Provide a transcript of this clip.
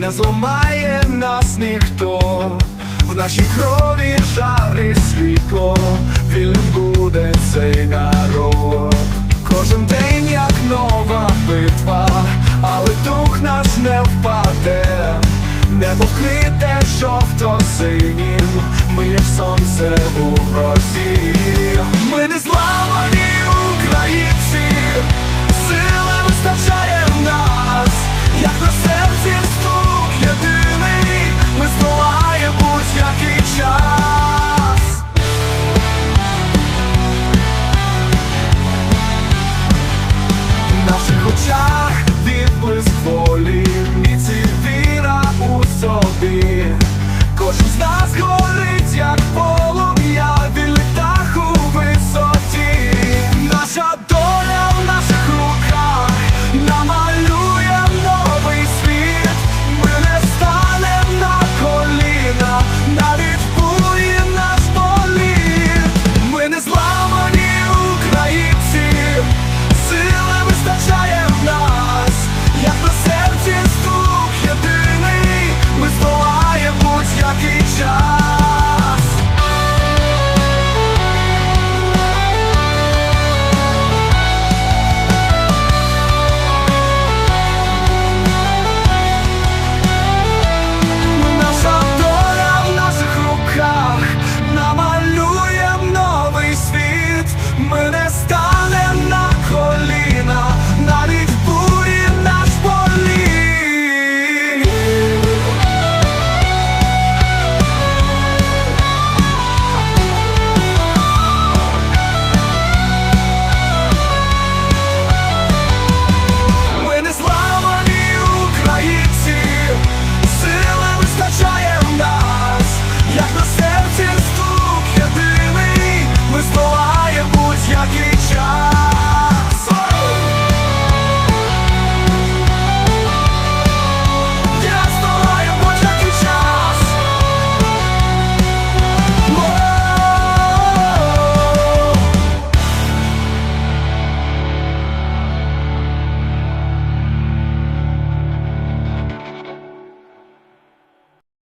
не зламає нас ніхто, в нашій крові жарить світло, вільним буде цей народ. Кожен день як нова битва, але дух наш не впаде, не покрите жовто-синім, ми як сонце у грозі.